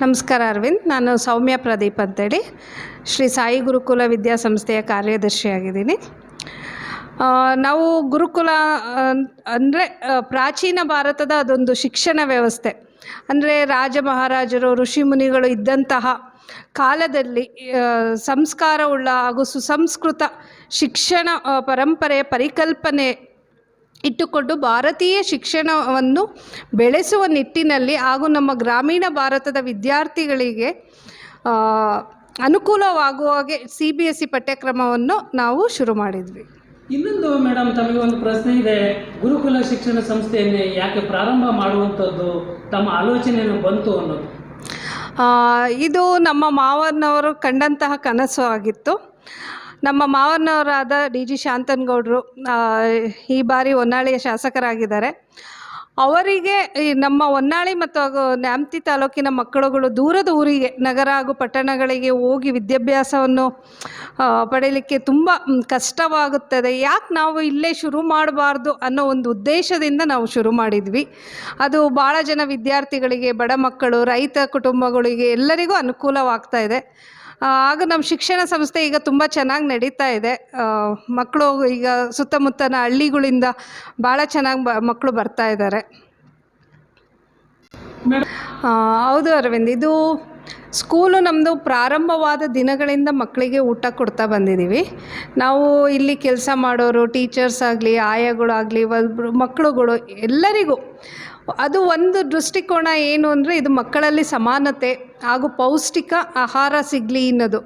ನಮಸ್ಕಾರ ಅರವಿಂದ್. ನಾನು ಸೌಮ್ಯ ಪ್ರದೀಪ್ ಅಂತೇಳಿ. ಶ್ರೀ ಸಾಯಿ ಗುರುಕುಲ ವಿದ್ಯಾಸಂಸ್ಥೆಯ ಕಾರ್ಯದರ್ಶಿಯಾಗಿದ್ದೀನಿ. ನಾವು ಗುರುಕುಲ ಅಂದರೆ ಪ್ರಾಚೀನ ಭಾರತದ ಅದೊಂದು ಶಿಕ್ಷಣ ವ್ಯವಸ್ಥೆ. ಅಂದರೆ, ರಾಜ ಮಹಾರಾಜರು, ಋಷಿ ಮುನಿಗಳು ಇದ್ದಂತಹ ಕಾಲದಲ್ಲಿ ಸಂಸ್ಕಾರವುಳ್ಳ ಹಾಗೂ ಸುಸಂಸ್ಕೃತ ಶಿಕ್ಷಣ ಪರಂಪರೆಯ ಪರಿಕಲ್ಪನೆ ಇಟ್ಟುಕೊಂಡು ಭಾರತೀಯ ಶಿಕ್ಷಣವನ್ನು ಬೆಳೆಸುವ ನಿಟ್ಟಿನಲ್ಲಿ ಹಾಗೂ ನಮ್ಮ ಗ್ರಾಮೀಣ ಭಾರತದ ವಿದ್ಯಾರ್ಥಿಗಳಿಗೆ ಅನುಕೂಲವಾಗುವ ಹಾಗೆ ಸಿ ಬಿ ಎಸ್ ಸಿ ಪಠ್ಯಕ್ರಮವನ್ನು ನಾವು ಶುರು ಮಾಡಿದ್ವಿ. ಇನ್ನೊಂದು ಮೇಡಮ್ ತಮಗೆ ಒಂದು ಪ್ರಶ್ನೆ ಇದೆ. ಗುರುಕುಲ ಶಿಕ್ಷಣ ಸಂಸ್ಥೆಯನ್ನೇ ಯಾಕೆ ಪ್ರಾರಂಭ ಮಾಡುವಂಥದ್ದು ತಮ್ಮ ಆಲೋಚನೆಯನ್ನು ಬಂತು ಅನ್ನೋದು. ಇದು ನಮ್ಮ ಮಾವನವರು ಕಂಡಂತಹ ಕನಸು ಆಗಿತ್ತು. ನಮ್ಮ ಮಾವನವರಾದ ಡಿ ಜಿ ಶಾಂತನಗೌಡರು ಈ ಬಾರಿ ಹೊನ್ನಾಳಿಯ ಶಾಸಕರಾಗಿದ್ದಾರೆ. ಅವರಿಗೆ ನಮ್ಮ ಹೊನ್ನಾಳಿ ಮತ್ತು ನ್ಯಾಮ್ತಿ ತಾಲೂಕಿನ ಮಕ್ಕಳುಗಳು ದೂರದ ಊರಿಗೆ, ನಗರ ಹಾಗೂ ಪಟ್ಟಣಗಳಿಗೆ ಹೋಗಿ ವಿದ್ಯಾಭ್ಯಾಸವನ್ನು ಪಡೆಯಲಿಕ್ಕೆ ತುಂಬ ಕಷ್ಟವಾಗುತ್ತದೆ. ಯಾಕೆ ನಾವು ಇಲ್ಲೇ ಶುರು ಮಾಡಬಾರ್ದು ಅನ್ನೋ ಒಂದು ಉದ್ದೇಶದಿಂದ ನಾವು ಶುರು ಮಾಡಿದ್ವಿ. ಅದು ಭಾಳ ಜನ ವಿದ್ಯಾರ್ಥಿಗಳಿಗೆ, ಬಡ ಮಕ್ಕಳು, ರೈತ ಕುಟುಂಬಗಳಿಗೆ ಎಲ್ಲರಿಗೂ ಅನುಕೂಲವಾಗ್ತಾ ಇದೆ. ಆ, ಹಾಗೂ ನಮ್ಮ ಶಿಕ್ಷಣ ಸಂಸ್ಥೆ ಈಗ ತುಂಬ ಚೆನ್ನಾಗಿ ನಡೀತಾ ಇದೆ. ಮಕ್ಕಳು ಈಗ ಸುತ್ತಮುತ್ತನ ಹಳ್ಳಿಗಳಿಂದ ಭಾಳ ಚೆನ್ನಾಗಿ ಬ ಮಕ್ಕಳು ಬರ್ತಾ ಇದ್ದಾರೆ ಹೌದು ಅರವಿಂದ್ ಇದು ಸ್ಕೂಲು ನಮ್ಮದು ಪ್ರಾರಂಭವಾದ ದಿನಗಳಿಂದ ಮಕ್ಕಳಿಗೆ ಊಟ ಕೊಡ್ತಾ ಬಂದಿದ್ದೀವಿ ನಾವು ಇಲ್ಲಿ ಕೆಲಸ ಮಾಡೋರು ಟೀಚರ್ಸ್ ಆಗಲಿ ಆಯಾಗಳಾಗಲಿ ಒಬ್ಬರು ಮಕ್ಕಳುಗಳು ಎಲ್ಲರಿಗೂ ಅದು ಒಂದು ದೃಷ್ಟಿಕೋನ ಏನು ಅಂದರೆ ಇದು ಮಕ್ಕಳಲ್ಲಿ ಸಮಾನತೆ. ಹಾಗೂ ಪೌಷ್ಟಿಕ ಆಹಾರ ಸಿಗಲಿ ಅನ್ನೋದು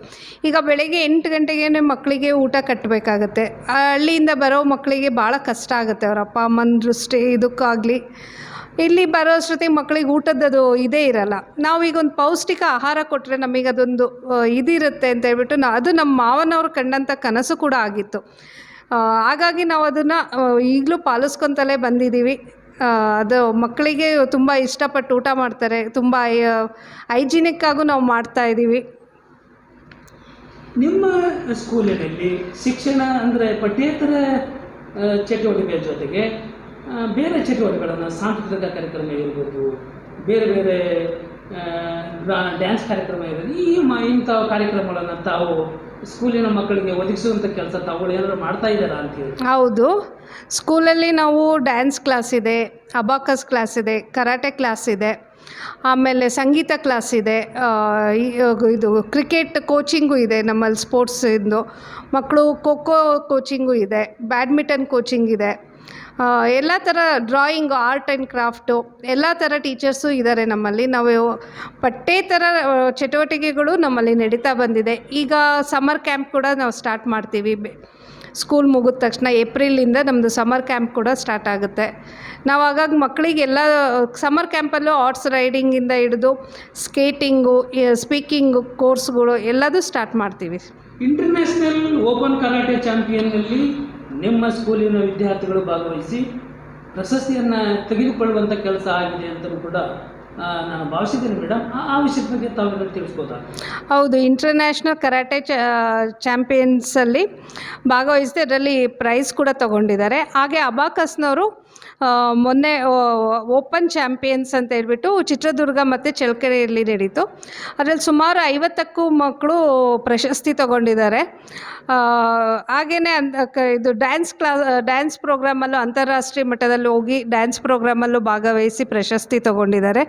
ಈಗ ಬೆಳಗ್ಗೆ ಎಂಟು ಗಂಟೆಗೇ ಮಕ್ಕಳಿಗೆ ಊಟ ಕಟ್ಟಬೇಕಾಗತ್ತೆ ಹಳ್ಳಿಯಿಂದ ಬರೋ ಮಕ್ಕಳಿಗೆ ಭಾಳ ಕಷ್ಟ ಆಗುತ್ತೆ. ಅವ್ರ ಅಪ್ಪ, ಅಮ್ಮನ ದೃಷ್ಟಿ ಇದಕ್ಕಾಗಲಿ. ಇಲ್ಲಿ ಬರೋ ಅಷ್ಟೊತ್ತಿಗೆ ಮಕ್ಕಳಿಗೆ ಊಟದ್ದು ಇದೇ ಇರಲ್ಲ. ನಾವೀಗ ಒಂದು ಪೌಷ್ಟಿಕ ಆಹಾರ ಕೊಟ್ಟರೆ ನಮಗೆ ಅದೊಂದು ಇದಿರುತ್ತೆ ಅಂತ ಹೇಳ್ಬಿಟ್ಟು ನಾ, ಅದು ನಮ್ಮ ಮಾವನವ್ರು ಕಂಡಂಥ ಕನಸು ಕೂಡ ಆಗಿತ್ತು. ಹಾಗಾಗಿ ನಾವು ಅದನ್ನು ಈಗಲೂ ಪಾಲಿಸ್ಕೊತಲೇ ಬಂದಿದ್ದೀವಿ ಅದು ಮಕ್ಕಳಿಗೆ ತುಂಬ ಇಷ್ಟಪಟ್ಟು ಊಟ ಮಾಡ್ತಾರೆ. ತುಂಬ ಹೈಜಿನಿಕ್ ಆಗೂ ನಾವು ಮಾಡ್ತಾ ಇದ್ದೀವಿ ನಿಮ್ಮ ಸ್ಕೂಲಿನಲ್ಲಿ ಶಿಕ್ಷಣ ಅಂದರೆ ಪಠ್ಯೇತರ ಚಟುವಟಿಕೆ ಜೊತೆಗೆ ಬೇರೆ ಚಟುವಟಿಕೆಗಳನ್ನು ಸಾಂಸ್ಕೃತಿಕ ಕಾರ್ಯಕ್ರಮ ಇರ್ಬೋದು, ಬೇರೆ ಬೇರೆ ಡ್ಯಾನ್ಸ್ ಕಾರ್ಯಕ್ರಮ ಇರ್ಬೋದು, ಈ ಇಂಥ ಕಾರ್ಯಕ್ರಮಗಳನ್ನು ತಾವು ಸ್ಕೂಲಿನ ಮಕ್ಕಳಿಗೆ ಒದಗಿಸುವಂಥ ಕೆಲಸ ತಾವುಗಳು ಮಾಡ್ತಾ ಇದ್ದಾರಾ ಹೇಳಿ. ಹೌದು. ಸ್ಕೂಲಲ್ಲಿ ನಾವು ಡ್ಯಾನ್ಸ್ ಕ್ಲಾಸ್ ಇದೆ, ಅಬಾಕಸ್ ಕ್ಲಾಸ್ ಇದೆ, ಕರಾಟೆ ಕ್ಲಾಸ್ ಇದೆ, ಆಮೇಲೆ ಸಂಗೀತ ಕ್ಲಾಸ್ ಇದೆ ಇದು ಕ್ರಿಕೆಟ್ ಕೋಚಿಂಗು ಇದೆ ನಮ್ಮಲ್ಲಿ ಸ್ಪೋರ್ಟ್ಸಿಂದು. ಮಕ್ಕಳು ಖೋ ಖೋ ಕೋಚಿಂಗು ಇದೆ, ಬ್ಯಾಡ್ಮಿಂಟನ್ ಕೋಚಿಂಗ್ ಇದೆ. ಎಲ್ಲ ಥರ ಡ್ರಾಯಿಂಗು ಆರ್ಟ್ ಆ್ಯಂಡ್ ಕ್ರಾಫ್ಟು ಎಲ್ಲ ಥರ ಟೀಚರ್ಸು ಇದ್ದಾರೆ ನಮ್ಮಲ್ಲಿ. ನಾವು ಪಠ್ಯೇತರ ಚಟುವಟಿಕೆಗಳು ನಮ್ಮಲ್ಲಿ ನಡೀತಾ ಬಂದಿದೆ. ಈಗ ಸಮ್ಮರ್ ಕ್ಯಾಂಪ್ ಕೂಡ ನಾವು ಸ್ಟಾರ್ಟ್ ಮಾಡ್ತೀವಿ. ಸ್ಕೂಲ್ ಮುಗಿದ ತಕ್ಷಣ ಏಪ್ರಿಲಿಂದ ನಮ್ಮದು ಸಮ್ಮರ್ ಕ್ಯಾಂಪ್ ಕೂಡ ಸ್ಟಾರ್ಟ್ ಆಗುತ್ತೆ. ನಾವು ಹಾಗಾಗಿ ಮಕ್ಕಳಿಗೆಲ್ಲ ಸಮ್ಮರ್ ಕ್ಯಾಂಪಲ್ಲೂ ಆರ್ಟ್ಸ್ ರೈಡಿಂಗಿಂದ ಹಿಡಿದು ಸ್ಕೇಟಿಂಗು ಸ್ಪೀಕಿಂಗು ಕೋರ್ಸ್ಗಳು ಎಲ್ಲದೂ ಸ್ಟಾರ್ಟ್ ಮಾಡ್ತೀವಿ. ಇಂಟರ್ನ್ಯಾಷನಲ್ ಓಪನ್ ಕರಾಟೆ ಚಾಂಪಿಯನ್ನಲ್ಲಿ ನಿಮ್ಮ ಸ್ಕೂಲಿನ ವಿದ್ಯಾರ್ಥಿಗಳು ಭಾಗವಹಿಸಿ ಪ್ರಶಸ್ತಿಯನ್ನು ತೆಗೆದುಕೊಳ್ಳುವಂಥ ಕೆಲಸ ಆಗಿದೆ ಅಂತಲೂ ಕೂಡ ನಾನು ಭಾವಿಸಿದ್ದೀನಿ ಮೇಡಮ್ ಆ ವಿಷಯದ ಬಗ್ಗೆ ತಾವು ಹೌದು ಇಂಟರ್ನ್ಯಾಷನಲ್ ಕರಾಟೆ ಚಾಂಪಿಯನ್ಸಲ್ಲಿ ಭಾಗವಹಿಸಿದೆ ಅದರಲ್ಲಿ ಪ್ರೈಸ್ ಕೂಡ ತಗೊಂಡಿದ್ದಾರೆ. ಹಾಗೆ ಅಬಾಕಸ್ನವರು ಮೊನ್ನೆ ಓಪನ್ ಚಾಂಪಿಯನ್ಸ್ ಅಂತ ಹೇಳ್ಬಿಟ್ಟು ಚಿತ್ರದುರ್ಗ ಮತ್ತು ಚಳ್ಳಕೆರೆಯಲ್ಲಿ ನಡೀತು. ಅದರಲ್ಲಿ ಸುಮಾರು ಐವತ್ತಕ್ಕೂ ಮಕ್ಕಳು ಪ್ರಶಸ್ತಿ ತಗೊಂಡಿದ್ದಾರೆ. ಹಾಗೆಯೇ ಇದು ಡ್ಯಾನ್ಸ್ ಕ್ಲಾಸ್ ಡ್ಯಾನ್ಸ್ ಪ್ರೋಗ್ರಾಮಲ್ಲೂ ಅಂತಾರಾಷ್ಟ್ರೀಯ ಮಟ್ಟದಲ್ಲಿ ಹೋಗಿ ಡ್ಯಾನ್ಸ್ ಪ್ರೋಗ್ರಾಮಲ್ಲೂ ಭಾಗವಹಿಸಿ ಪ್ರಶಸ್ತಿ ತಗೊಂಡಿದ್ದಾರೆ.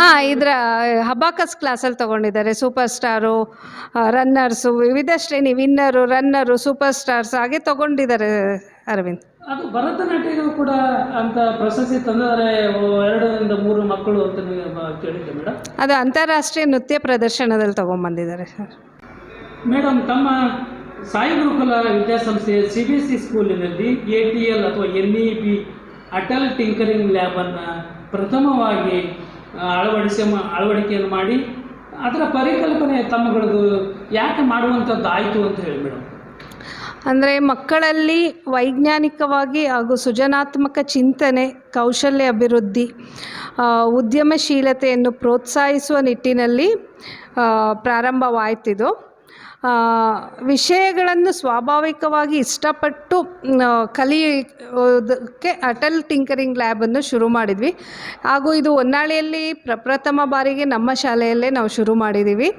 ಹಾಂ ಇದರ ಹಬಾಕಸ್ ಕ್ಲಾಸಲ್ಲಿ ತಗೊಂಡಿದ್ದಾರೆ. ಸೂಪರ್ ಸ್ಟಾರು ರನ್ನರ್ಸು ವಿವಿಧ ಶ್ರೇಣಿ ವಿನ್ನರು ರನ್ನರು ಸೂಪರ್ ಸ್ಟಾರ್ಸ್ ಹಾಗೆ ತೊಗೊಂಡಿದ್ದಾರೆ. ಅರವಿಂದ್. ಅದು ಭರತನಾಟ್ಯಗೂ ಕೂಡ ಅಂತ ಪ್ರಶಸ್ತಿ ತಂದರೆ ಎರಡರಿಂದ ಮೂರು ಮಕ್ಕಳು ಅಂತ ಕೇಳಿದ್ದೆ ಮೇಡಮ್ ಅದು ಅಂತಾರಾಷ್ಟ್ರೀಯ ನೃತ್ಯ ಪ್ರದರ್ಶನದಲ್ಲಿ ತೊಗೊಂಬಂದಿದ್ದಾರೆ ಸರ್. ಮೇಡಮ್ ತಮ್ಮ ಸಾಯಿ ಗುರುಕುಲ ವಿದ್ಯಾಸಂಸ್ಥೆಯ ಸಿ ಬಿ ಎಸ್ ಸಿ ಸ್ಕೂಲಿನಲ್ಲಿ ಎ ಟಿ ಎಲ್ ಅಥವಾ N E P Atal tinkering ಲ್ಯಾಬನ್ನು ಪ್ರಥಮವಾಗಿ ಅಳವಡಿಸ ಅಳವಡಿಸಿ ಅಳವಡಿಕೆಯನ್ನು ಮಾಡಿ ಅದರ ಪರಿಕಲ್ಪನೆ ತಮ್ಮಗಳದು ಯಾಕೆ ಮಾಡುವಂಥದ್ದು ಆಯಿತು ಅಂತ ಹೇಳಿ ಮೇಡಮ್ ಅಂದರೆ ಮಕ್ಕಳಲ್ಲಿ ವೈಜ್ಞಾನಿಕವಾಗಿ ಹಾಗೂ ಸೃಜನಾತ್ಮಕ ಚಿಂತನೆ ಕೌಶಲ್ಯ ಅಭಿವೃದ್ಧಿ ಉದ್ಯಮಶೀಲತೆಯನ್ನು ಪ್ರೋತ್ಸಾಹಿಸುವ ನಿಟ್ಟಿನಲ್ಲಿ ಪ್ರಾರಂಭವಾಯಿತಿದು. ವಿಷಯಗಳನ್ನು ಸ್ವಾಭಾವಿಕವಾಗಿ ಇಷ್ಟಪಟ್ಟು ಕಲಿಯೋದಕ್ಕೆ ಅಟಲ್ ಟಿಂಕರಿಂಗ್ ಲ್ಯಾಬನ್ನು ಶುರು ಮಾಡಿದ್ವಿ. ಹಾಗೂ ಇದು ಹೊನ್ನಾಳಿಯಲ್ಲಿ ಪ್ರಪ್ರಥಮ ಬಾರಿಗೆ ನಮ್ಮ ಶಾಲೆಯಲ್ಲೇ ನಾವು ಶುರು ಮಾಡಿದ್ದೀವಿ.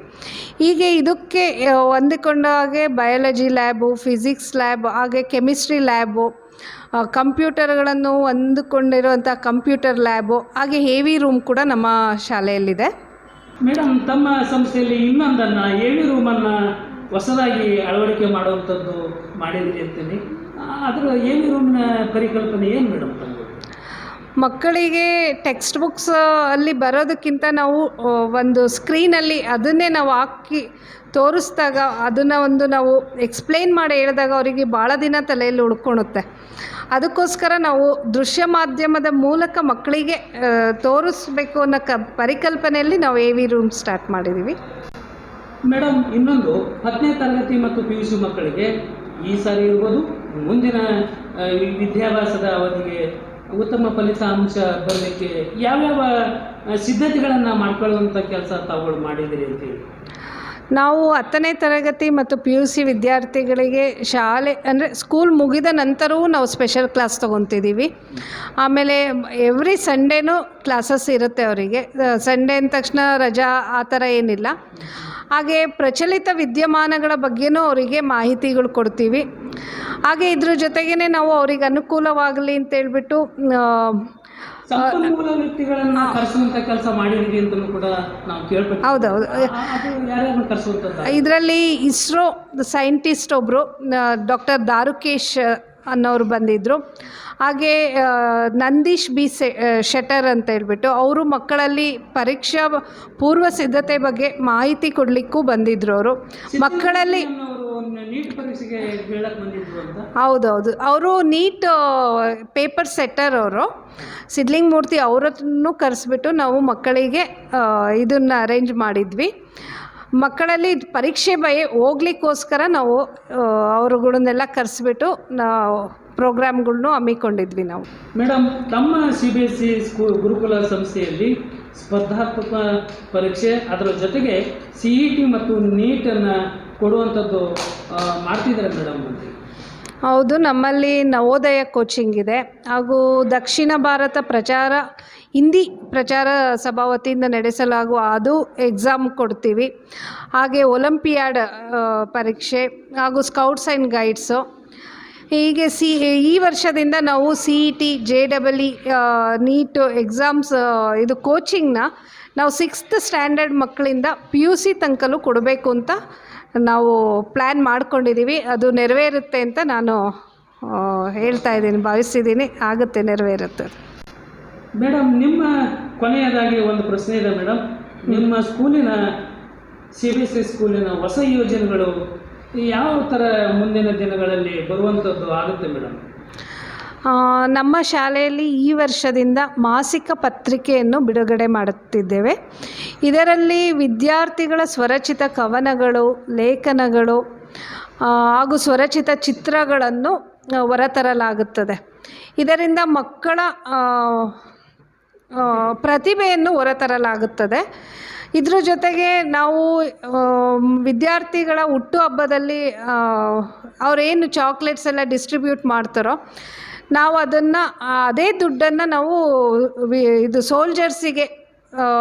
ಹೀಗೆ ಇದಕ್ಕೆ ಹೊಂದಿಕೊಂಡ ಹಾಗೆ ಬಯಾಲಜಿ ಲ್ಯಾಬು, ಫಿಸಿಕ್ಸ್ ಲ್ಯಾಬ್, ಹಾಗೆ ಕೆಮಿಸ್ಟ್ರಿ ಲ್ಯಾಬು ಕಂಪ್ಯೂಟರ್ಗಳನ್ನು ಹೊಂದಿಕೊಂಡಿರುವಂಥ ಕಂಪ್ಯೂಟರ್ ಲ್ಯಾಬು, ಹಾಗೆ ಹೇವಿ ರೂಮ್ ಕೂಡ ನಮ್ಮ ಶಾಲೆಯಲ್ಲಿದೆ. ಮೇಡಮ್, ತಮ್ಮ ಸಂಸ್ಥೆಯಲ್ಲಿ ಇನ್ನೊಂದನ್ನು ಏವಿ ರೂಮನ್ನು ಹೊಸದಾಗಿ ಅಳವಡಿಕೆ ಮಾಡುವಂಥದ್ದು ಮಾಡಿದ್ರಿ ಅಂತೀನಿ ಅದರ ಏವಿ ರೂಮ್ನ ಪರಿಕಲ್ಪನೆ ಏನು ಮೇಡಮ್ ಮಕ್ಕಳಿಗೆ ಟೆಕ್ಸ್ಟ್ ಬುಕ್ಸ್ ಅಲ್ಲಿ ಬರೋದಕ್ಕಿಂತ ನಾವು ಒಂದು ಸ್ಕ್ರೀನಲ್ಲಿ ಅದನ್ನೇ ನಾವು ಹಾಕಿ ತೋರಿಸಿದಾಗ ಅದನ್ನು ಒಂದು ನಾವು ಎಕ್ಸ್ಪ್ಲೇನ್ ಮಾಡಿ ಹೇಳಿದಾಗ ಅವರಿಗೆ ಭಾಳ ದಿನ ತಲೆಯಲ್ಲಿ ಉಳ್ಕೊಳುತ್ತೆ ಅದಕ್ಕೋಸ್ಕರ ನಾವು ದೃಶ್ಯ ಮಾಧ್ಯಮದ ಮೂಲಕ ಮಕ್ಕಳಿಗೆ ತೋರಿಸ್ಬೇಕು ಅನ್ನೋ ಕ, ಪರಿಕಲ್ಪನೆಯಲ್ಲಿ ನಾವು ಎ ವಿ ರೂಮ್ ಸ್ಟಾರ್ಟ್ ಮಾಡಿದ್ದೀವಿ ಮೇಡಮ್ ಇನ್ನೊಂದು ಹತ್ತನೇ ತರಗತಿ ಮತ್ತು ಪಿ ಯು ಸಿ ಮಕ್ಕಳಿಗೆ ಈ ಸಾರಿ ಇರ್ಬೋದು, ಮುಂದಿನ ವಿದ್ಯಾಭ್ಯಾಸದ ಅವಧಿಗೆ ಉತ್ತಮ ಫಲಿತಾಂಶ ಬರಲಿಕ್ಕೆ ಯಾವ್ಯಾವ ಸಿದ್ಧತೆಗಳನ್ನು ಮಾಡ್ಕೊಳ್ಳುವಂಥ ಕೆಲಸ ತಾವುಗಳು ಮಾಡಿದ್ದೀರಿ ಅಂತೇಳಿ ನಾವು ಹತ್ತನೇ ತರಗತಿ ಮತ್ತು ಪಿ ಯು ಸಿ ವಿದ್ಯಾರ್ಥಿಗಳಿಗೆ ಶಾಲೆ, ಅಂದರೆ ಸ್ಕೂಲ್ ಮುಗಿದ ನಂತರವೂ ನಾವು ಸ್ಪೆಷಲ್ ಕ್ಲಾಸ್ ತೊಗೊತಿದ್ದೀವಿ. ಆಮೇಲೆ ಎವ್ರಿ ಸಂಡೇನೂ ಕ್ಲಾಸಸ್ ಇರುತ್ತೆ ಅವರಿಗೆ. ಸಂಡೇ ಅಂದ ತಕ್ಷಣ ರಜಾ ಆ ಥರ ಏನಿಲ್ಲ. ಹಾಗೆ ಪ್ರಚಲಿತ ವಿದ್ಯಮಾನಗಳ ಬಗ್ಗೆನೂ ಅವರಿಗೆ ಮಾಹಿತಿಗಳು ಕೊಡ್ತೀವಿ. ಹಾಗೆ ಇದ್ರ ಜೊತೆಗೇ ನಾವು ಅವ್ರಿಗೆ ಅನುಕೂಲವಾಗಲಿ ಅಂತೇಳ್ಬಿಟ್ಟು ಸಂಪನ್ಮೂಲ ವ್ಯಕ್ತಿಗಳನ್ನು ಕರೆಸುವಂತ ಕೆಲಸ ಮಾಡಿದೀವಿ ಅಂತಲೂ ಕೂಡ ನಾವು ಕೇಳ್ಬೇಕು ಹೌದೌದು. ಯಾರ್ಯಾರನ್ನ ಕರೆಸುವಂಥದ್ದು ಇದರಲ್ಲಿ ಇಸ್ರೋ ಸೈಂಟಿಸ್ಟ್ ಒಬ್ಬರು ಡಾಕ್ಟರ್ ದಾರುಕೇಶ್ ಅನ್ನೋರು ಬಂದಿದ್ದರು ಹಾಗೆ ನಂದೀಶ್ ಬಿ ಸೆ ಶೆಟರ್ ಅಂತ ಹೇಳ್ಬಿಟ್ಟು ಅವರು ಮಕ್ಕಳಲ್ಲಿ ಪರೀಕ್ಷಾ ಪೂರ್ವ ಸಿದ್ಧತೆ ಬಗ್ಗೆ ಮಾಹಿತಿ ಕೊಡಲಿಕ್ಕೂ ಬಂದಿದ್ದರು ಅವರು. ಮಕ್ಕಳಲ್ಲಿ ಹೌದೌದು. ಅವರು ನೀಟ್ ಪೇಪರ್ ಸೆಟ್ಟರ್ ಅವರು. ಸಿದ್ಲಿಂಗ್ ಮೂರ್ತಿ ಅವರನ್ನು ಕರೆಸ್ಬಿಟ್ಟು ನಾವು ಮಕ್ಕಳಿಗೆ ಇದನ್ನು ಅರೇಂಜ್ ಮಾಡಿದ್ವಿ. ಮಕ್ಕಳಲ್ಲಿ ಪರೀಕ್ಷೆ ಭಯ ಹೋಗ್ಲಿಕ್ಕೋಸ್ಕರ ನಾವು ಅವರುಗಳನ್ನೆಲ್ಲ ಕರೆಸ್ಬಿಟ್ಟು ನಾವು ಪ್ರೋಗ್ರಾಮ್ಗಳ್ನು ಹಮ್ಮಿಕೊಂಡಿದ್ವಿ ನಾವು. ಮೇಡಮ್ ತಮ್ಮ ಸಿ ಬಿ ಎಸ್ ಸಿ ಸ್ಕೂ, ಗುರುಕುಲ ಸಂಸ್ಥೆಯಲ್ಲಿ ಸ್ಪರ್ಧಾತ್ಮಕ ಪರೀಕ್ಷೆ, ಅದರ ಜೊತೆಗೆ ಸಿ ಇ ಟಿ ಮತ್ತು ನೀಟನ್ನು ಕೊಡುವಂಥದ್ದು ಮಾಡ್ತಿದ್ದಾರೆ ಮೇಡಮ್ ಹೌದು, ನಮ್ಮಲ್ಲಿ ನವೋದಯ ಕೋಚಿಂಗ್ ಇದೆ. ಹಾಗೂ ದಕ್ಷಿಣ ಭಾರತ ಪ್ರಚಾರ, ಹಿಂದಿ ಪ್ರಚಾರ ಸಭಾ ವತಿಯಿಂದ ನಡೆಸಲಾಗುವ ಅದು ಎಕ್ಸಾಮ್ ಕೊಡ್ತೀವಿ. ಹಾಗೆ ಒಲಂಪಿಯಾಡ್ ಪರೀಕ್ಷೆ ಹಾಗೂ ಸ್ಕೌಟ್ಸ್ ಆ್ಯಂಡ್ ಗೈಡ್ಸು ಹೀಗೆ ಸಿ, ಈ ವರ್ಷದಿಂದ ನಾವು C E T J double E NEET exams ಇದು ಕೋಚಿಂಗ್ನ ನಾವು ಸಿಕ್ಸ್ತ್ ಸ್ಟ್ಯಾಂಡರ್ಡ್ ಮಕ್ಕಳಿಂದ ಪಿ ಯು ಸಿ ತನಕಲ್ಲೂ ಕೊಡಬೇಕು ಅಂತ ನಾವು ಪ್ಲ್ಯಾನ್ ಮಾಡ್ಕೊಂಡಿದ್ದೀವಿ ಅದು ನೆರವೇರುತ್ತೆ ಅಂತ ನಾನು ಹೇಳ್ತಾ ಇದ್ದೀನಿ ಭಾವಿಸಿದ್ದೀನಿ ಆಗುತ್ತೆ, ನೆರವೇರುತ್ತೆ. ಮೇಡಮ್ ನಿಮ್ಮ ಕೊನೆಯದಾಗಿ ಒಂದು ಪ್ರಶ್ನೆ ಇದೆ ಮೇಡಮ್ ನಿಮ್ಮ ಸ್ಕೂಲಿನ ಸಿ ಬಿ ಸಿ ಸ್ಕೂಲಿನ ಹೊಸ ಯೋಜನೆಗಳು ಯಾವ ಥರ ಮುಂದಿನ ದಿನಗಳಲ್ಲಿ ಬರುವಂಥದ್ದು ಆಗುತ್ತೆ ಮೇಡಮ್ ನಮ್ಮ ಶಾಲೆಯಲ್ಲಿ ಈ ವರ್ಷದಿಂದ ಮಾಸಿಕ ಪತ್ರಿಕೆಯನ್ನು ಬಿಡುಗಡೆ ಮಾಡುತ್ತಿದ್ದೇವೆ. ಇದರಲ್ಲಿ ವಿದ್ಯಾರ್ಥಿಗಳ ಸ್ವರಚಿತ ಕವನಗಳು, ಲೇಖನಗಳು ಹಾಗೂ ಸ್ವರಚಿತ ಚಿತ್ರಗಳನ್ನು ಹೊರತರಲಾಗುತ್ತದೆ. ಇದರಿಂದ ಮಕ್ಕಳ ಪ್ರತಿಭೆಯನ್ನು ಹೊರತರಲಾಗುತ್ತದೆ. ಇದ್ರ ಜೊತೆಗೆ ನಾವು ವಿದ್ಯಾರ್ಥಿಗಳ ಹುಟ್ಟುಹಬ್ಬದಲ್ಲಿ ಅವರೇನು ಚಾಕ್ಲೇಟ್ಸ್ ಎಲ್ಲ ಡಿಸ್ಟ್ರಿಬ್ಯೂಟ್ ಮಾಡ್ತಾರೋ ನಾವು ಅದನ್ನು ಅದೇ ದುಡ್ಡನ್ನು ನಾವು ವಿ- ಇದು ಸೋಲ್ಜರ್ಸಿಗೆ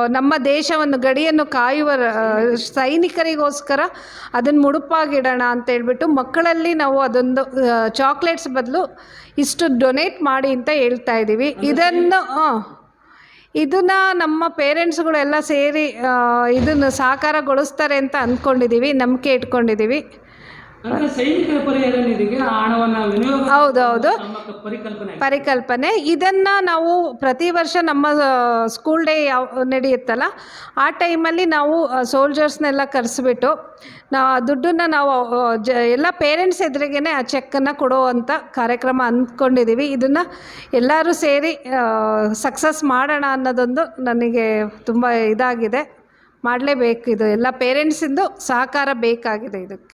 ನಮ್ಮ ದೇಶವನ್ನು ಗಡಿಯನ್ನು ಕಾಯುವ ಸೈನಿಕರಿಗೋಸ್ಕರ ಅದನ್ನು ಮುಡುಪಾಗಿಡೋಣ ಅಂತ ಹೇಳ್ಬಿಟ್ಟು ಮಕ್ಕಳಲ್ಲಿ ನಾವು ಅದೊಂದು ಚಾಕ್ಲೇಟ್ಸ್ ಬದಲು ಇಷ್ಟು ಡೊನೇಟ್ ಮಾಡಿ ಅಂತ ಹೇಳ್ತಾ ಇದ್ದೀವಿ. ಇದನ್ನು ಇದನ್ನು ನಮ್ಮ ಪೇರೆಂಟ್ಸ್ಗಳೆಲ್ಲ ಸೇರಿ ಇದನ್ನು ಸಾಕಾರಗೊಳಿಸ್ತಾರೆ ಅಂತ ಅಂದ್ಕೊಂಡಿದ್ದೀವಿ ನಂಬಿಕೆ ಇಟ್ಕೊಂಡಿದ್ದೀವಿ. ಹೌದೌದು. ಪರಿಕಲ್ಪನೆ ಇದನ್ನ ಪರಿಕಲ್ಪನೆ. ಇದನ್ನು ನಾವು ಪ್ರತಿ ವರ್ಷ ನಮ್ಮ ಸ್ಕೂಲ್ ಡೇ ಯಾವ ನಡೆಯುತ್ತಲ್ಲ ಆ ಟೈಮಲ್ಲಿ ನಾವು ಸೋಲ್ಜರ್ಸ್ನೆಲ್ಲ ಕರೆಸ್ಬಿಟ್ಟು ನಾವು ಆ ದುಡ್ಡನ್ನು ನಾವು ಜ ಎಲ್ಲ ಪೇರೆಂಟ್ಸ್ ಎದುರಿಗೇನೆ ಆ ಚೆಕ್ಕನ್ನು ಕೊಡುವಂಥ ಕಾರ್ಯಕ್ರಮ ಅಂದ್ಕೊಂಡಿದ್ದೀವಿ ಇದನ್ನು ಎಲ್ಲರೂ ಸೇರಿ ಸಕ್ಸಸ್ ಮಾಡೋಣ ಅನ್ನೋದೊಂದು ನನಗೆ ತುಂಬ ಇದಾಗಿದೆ. ಮಾಡಲೇಬೇಕು ಇದು. ಎಲ್ಲ ಪೇರೆಂಟ್ಸಿಂದು ಸಹಕಾರ ಬೇಕಾಗಿದೆ ಇದಕ್ಕೆ.